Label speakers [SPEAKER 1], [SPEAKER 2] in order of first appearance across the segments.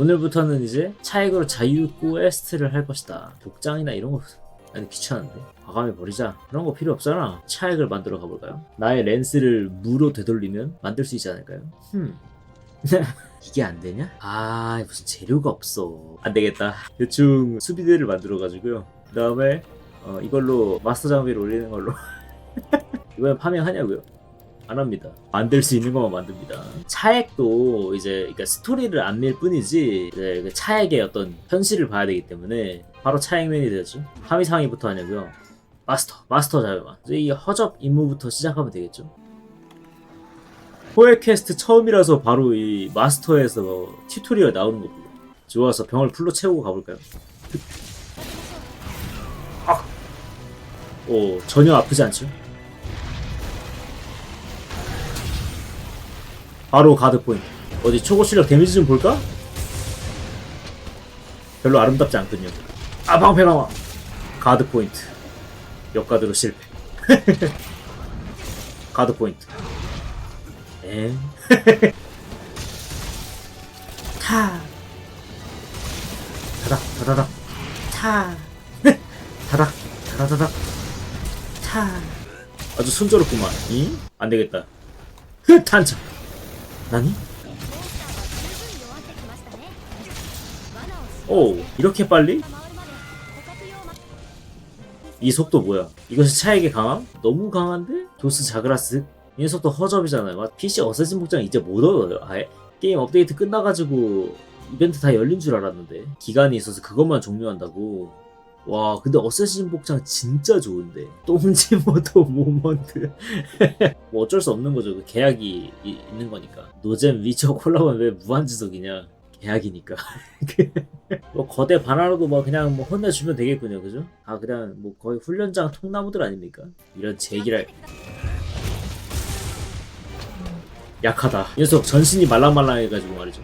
[SPEAKER 1] 오늘부터는 이제 차액으로 자유 퀘스트를 할 것이다. 독장이나 이런 거 아니 귀찮은데 과감히 버리자 그런 거 필요 없잖아 차액을 만들어 가볼까요? 나의 렌스를 무로 되돌리면 만들 수 있지 않을까요? 흠 이게 안 되냐? 아 무슨 재료가 없어 안 되겠다 대충 수비대를 만들어 가지고요 그 다음에 어, 이걸로 마스터 장비를 올리는 걸로 이번엔 파밍하냐고요? 안 합니다. 만들 수 있는 것만 만듭니다. 차액도 이제 그러니까 스토리를 안 밀 뿐이지 그 차액의 어떤 현실을 봐야 되기 때문에 바로 차액맨이 되죠. 하미상이부터 하냐고요. 마스터, 마스터. 이제 이 허접 임무부터 시작하면 되겠죠. 호엘 퀘스트 처음이라서 바로 이 마스터에서 튜토리얼 나오는 거고요. 좋아서 병을 풀로 채우고 가볼까요? 아! 오, 전혀 아프지 않죠? 바로 가드 포인트. 어디 초고 실력 데미지 좀 볼까? 별로 아름답지 않군요. 아 방패 강화. 가드 포인트. 역가드로 실패. 가드 포인트. 에? 타. 다닥 다다닥 타. 다닥 다다닥 타. 아주 순조롭구만. 이? 안 되겠다. 흑 탄창. 나니? 오 이렇게 빨리? 이 속도 뭐야? 이것이 차에게 강함? 너무 강한데? 조스 자그라스? 이 녀석도 허접이잖아요. 와, PC 어쌔신 복장 이제 못 얻어요. 아예 게임 업데이트 끝나가지고 이벤트 다 열린 줄 알았는데 기간이 있어서 그것만 종료한다고. 와 근데 어쌔신 복장 진짜 좋은데. 똥지모도 모먼트. 뭐 어쩔 수 없는 거죠. 그 계약이 이- 있는 거니까. 노잼 위쳐 콜라보는 왜 무한지속이냐? 계약이니까. 뭐 거대 바나나도 뭐 그냥 뭐 혼내주면 되겠군요. 그죠? 아 그냥 뭐 거의 훈련장 통나무들 아닙니까? 이런 제기랄. 약하다. 이 녀석 전신이 말랑말랑해가지고 말이죠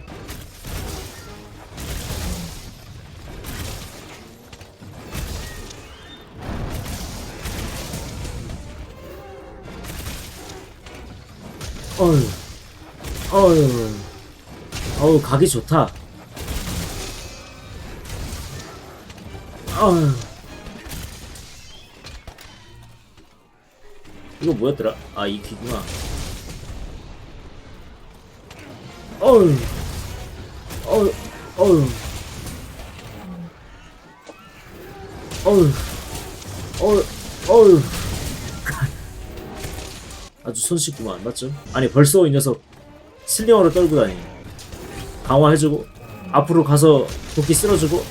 [SPEAKER 1] 어휴. 어휴. 어우 각이 좋다. 어휴. 이거 뭐였더라? 아 이 귀구나. 어휴. 어휴. 어휴. 어휴. 어휴. 어휴 아주 손쉽구만 맞죠? 아니 벌써 이 녀석 슬링어를 떨고 다니 강화해주고 앞으로 가서 도끼 쓸어주고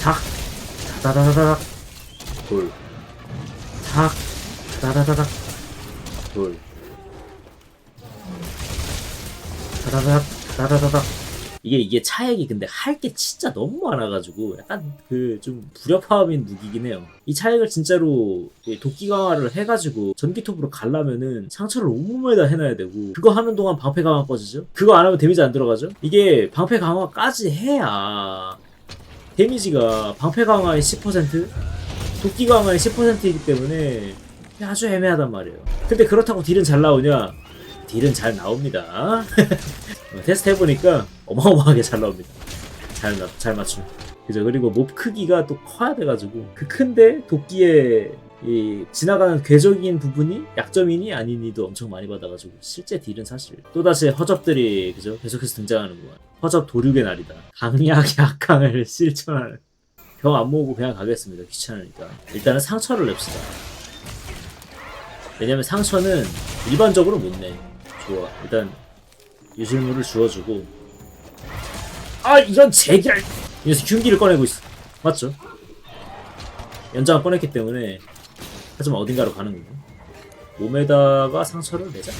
[SPEAKER 1] 탁 다다다다닥 돌탁 다다다닥 돌. 다다다닥 다다다닥 이게 이게 차액이 근데 할 게 진짜 너무 많아가지고 약간 그 좀 불협화음인 무기긴 해요. 이 차액을 진짜로 이 도끼 강화를 해가지고 전기톱으로 갈라면은 상처를 온몸에다 해놔야 되고 그거 하는 동안 방패 강화 꺼지죠? 그거 안 하면 데미지 안 들어가죠? 이게 방패 강화까지 해야 데미지가 방패 강화의 10% 도끼 강화의 10%이기 때문에 아주 애매하단 말이에요. 근데 그렇다고 딜은 잘 나오냐? 딜은 잘 나옵니다. 어, 테스트 해보니까 어마어마하게 잘 나옵니다. 잘, 나- 잘 맞춤. 그죠. 그리고 몹 크기가 또 커야 돼가지고 그 큰데 도끼에 이 지나가는 궤적인 부분이 약점이니 아니니도 엄청 많이 받아가지고 실제 딜은 사실 또다시 허접들이 그죠? 계속해서 등장하는구만. 허접 도륙의 날이다. 강약의 악강을 실천하는 병 안 모으고 그냥 가겠습니다. 귀찮으니까. 일단은 상처를 냅시다. 왜냐면 상처는 일반적으로 못 내. 좋아. 일단 유실물을 주워주고 아 이런 제기랄 이 녀석 흉기를 꺼내고 있어. 맞죠? 연장을 꺼냈기 때문에 하지만 어딘가로 가는군요. 몸에다가 상처를 내자?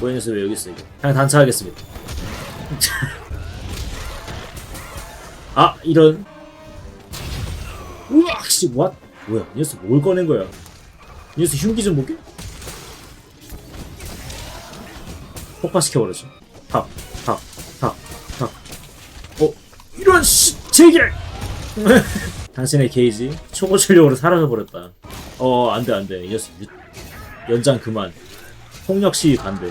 [SPEAKER 1] 녀석 왜 여기 있어 이거? 그냥 단차하겠습니다. 아 이런. 우와 씨 what? 뭐야 이 녀석 뭘 꺼낸 거야? 이 녀석 흉기 좀 볼게 폭파시켜버렸죠. 탑, 탑, 탑, 탑. 어, 이런 씨, 제게! 당신의 게이지 초고 실력으로 사라져버렸다. 어, 안 돼, 안 돼. 이 녀석, 연장 그만. 폭력 시위 반대.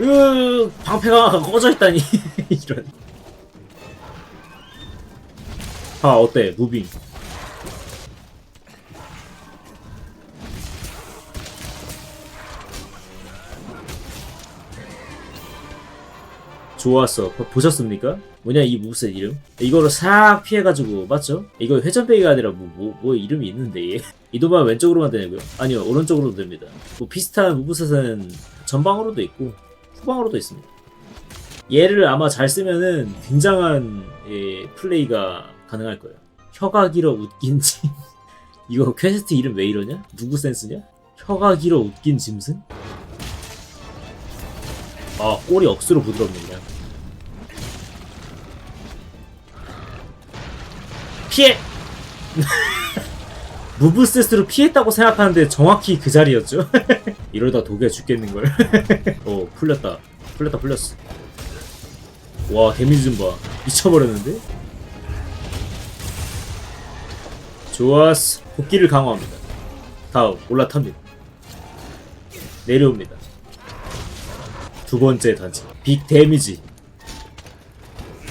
[SPEAKER 1] 으 방패가 꺼져 있다니 이런 아 어때 무빙 좋았어 보- 보셨습니까? 뭐냐 이 무슨 이름? 이거를 싹 피해가지고 맞죠? 이거 회전배기가 아니라 뭐, 뭐, 뭐 이름이 있는데 얘 이도만 왼쪽으로만 되냐고요? 아니요 오른쪽으로도 됩니다 뭐 비슷한 무브셋은 전방으로도 있고 후방으로도 있습니다 얘를 아마 잘 쓰면은 굉장한 예, 플레이가 가능할 거예요 혀가 길어 웃긴 짐 이거 퀘스트 이름 왜 이러냐? 누구 센스냐? 혀가 길어 웃긴 짐승? 아 꼬리 억수로 부드럽네 그 피해! 무브셋으로 피했다고 생각하는데 정확히 그 자리였죠. 이러다 독에 죽겠는걸. 어 풀렸다. 풀렸다 풀렸어. 와 데미지 좀봐. 미쳐버렸는데? 좋았어. 복귀를 강화합니다. 다음 올라탑니다. 내려옵니다. 두 번째 단지 빅 데미지.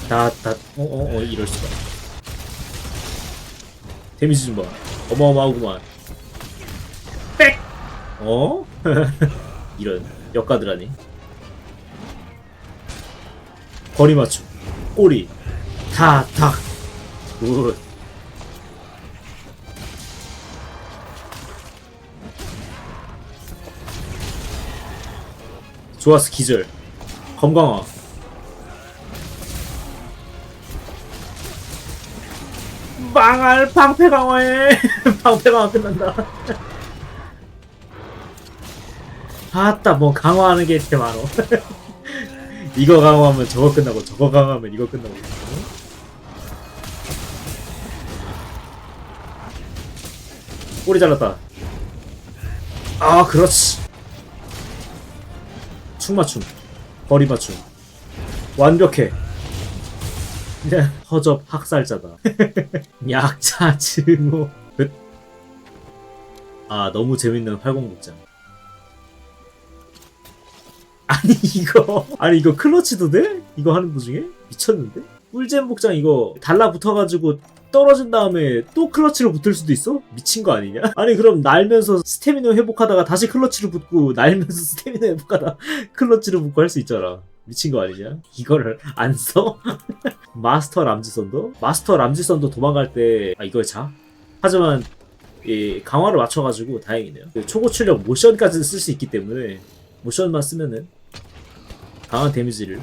[SPEAKER 1] 다다 어어어 이럴 수가 데미지 좀 봐 어마어마하구만. 빽 어? 이런 역가드라니. 거리 맞춤. 꼬리. 다닥 굿. 좋았어 기절. 검강화 망할 방패 강화해 방패 강화 끝난다. 아따 뭐 강화하는 게 이렇게 많어. 이거 강화하면 저거 끝나고 저거 강화하면 이거 끝나고 어? 꼬리 잘랐다. 아 그렇지. 축 맞춤. 거리 맞춤. 완벽해 그냥 허접 학살자다 약자 증오 끝. 아 너무 재밌는 활공복장 아니 이거 아니 이거 클러치도 돼? 이거 하는 도중에? 미쳤는데? 꿀잼 복장 이거 달라붙어가지고 떨어진 다음에 또 클러치로 붙을 수도 있어? 미친 거 아니냐? 아니 그럼 날면서 스태미너 회복하다가 다시 클러치로 붙고 날면서 스태미너 회복하다 클러치로 붙고 할 수 있잖아 미친 거 아니냐? 이거를 안 써? 마스터 람지선도? 마스터 람지선도 도망갈 때 아 이걸 자? 하지만 이 강화를 맞춰가지고 다행이네요 그 초고 출력 모션까지 쓸 수 있기 때문에 모션만 쓰면은 강한 데미지를 오,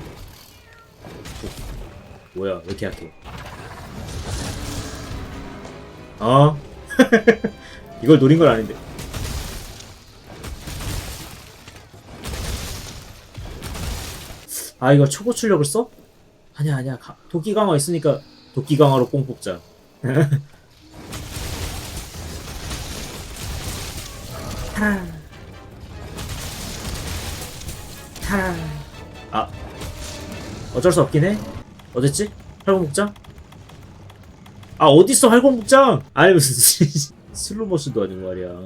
[SPEAKER 1] 뭐야 왜 이렇게 약해 어? 이걸 노린 건 아닌데 아 이거 초고 출력을 써? 아니야 아니야. 가- 도끼 강화 있으니까 도끼 강화로 뽕 뽑자. 타라 아. 어쩔 수 없긴 해. 어딨지? 활공복장? 아 어딨어 활공복장? 아니 무슨 슬로모션도 아니고 말이야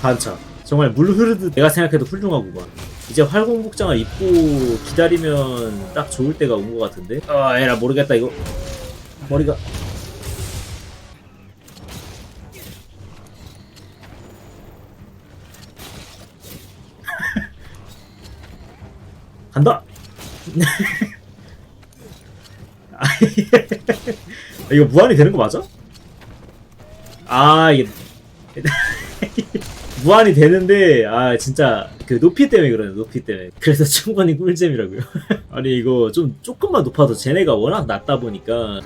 [SPEAKER 1] 반차 정말 물 흐르듯 내가 생각해도 훌륭하구만 이제 활공복장을 입고 기다리면 딱 좋을 때가 온 것 같은데? 아 에라 모르겠다 이거. 머리가. 간다! 아, 이거 무한이 되는 거 맞아? 아 이게 무한이 되는데 아 진짜 그 높이 때문에 그러네 높이 때문에 그래서 충분히 꿀잼이라고요 아니 이거 좀 조금만 높아도 쟤네가 워낙 낮다 보니까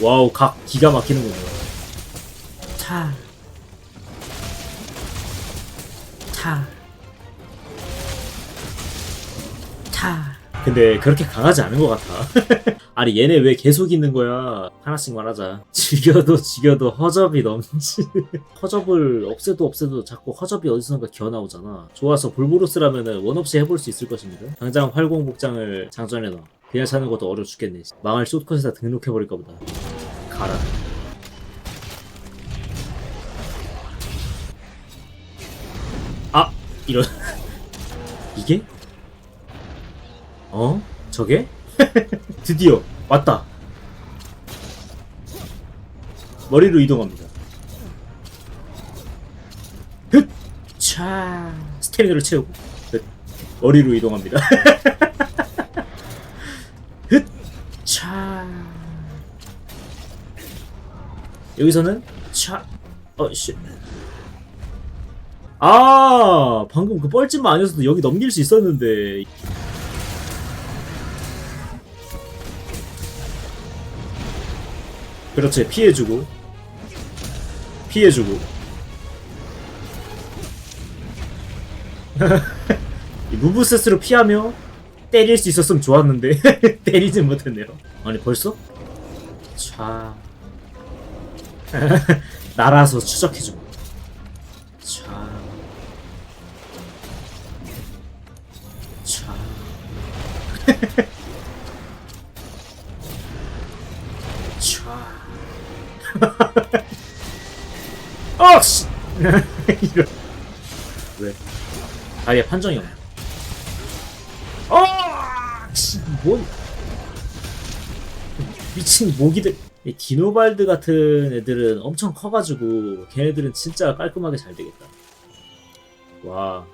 [SPEAKER 1] 와우 각 기가 막히는군요 차 차. 차. 근데 그렇게 강하지 않은 것 같아. 아니 얘네 왜 계속 있는 거야? 하나씩 말하자. 죽여도 죽여도 허접이 넘치. 허접을 없애도 없애도 자꾸 허접이 어디선가 기어 나오잖아. 좋아서 볼보로스라면은 원 없이 해볼 수 있을 것입니다. 당장 활공복장을 장전해놔. 그냥 사는 것도 어려워 죽겠네. 망할 숏컷에다 등록해버릴까 보다. 가라. 아! 이런. 이게? 어? 저게? 드디어 왔다. 머리로 이동합니다. 흑! 차 스태미너를 채우고 흑! 머리로 이동합니다. 흑! 차 여기서는 차 어 씨 아 방금 그 뻘짓만 아니었어도 여기 넘길 수 있었는데 그렇지 피해주고. 피해주고. 이 무브세스로 피하며 때릴 수 있었으면 좋았는데 때리진 못했네요. 아니 벌써? 차 날아서 추적해주고 차 차. 차. 어, 씨! 이런. 왜? 다리에 판정이 없네. 어! 씨, 뭔. 미친 모기들. 이 디노발드 같은 애들은 엄청 커가지고 걔네들은 진짜 깔끔하게 잘 되겠다. 와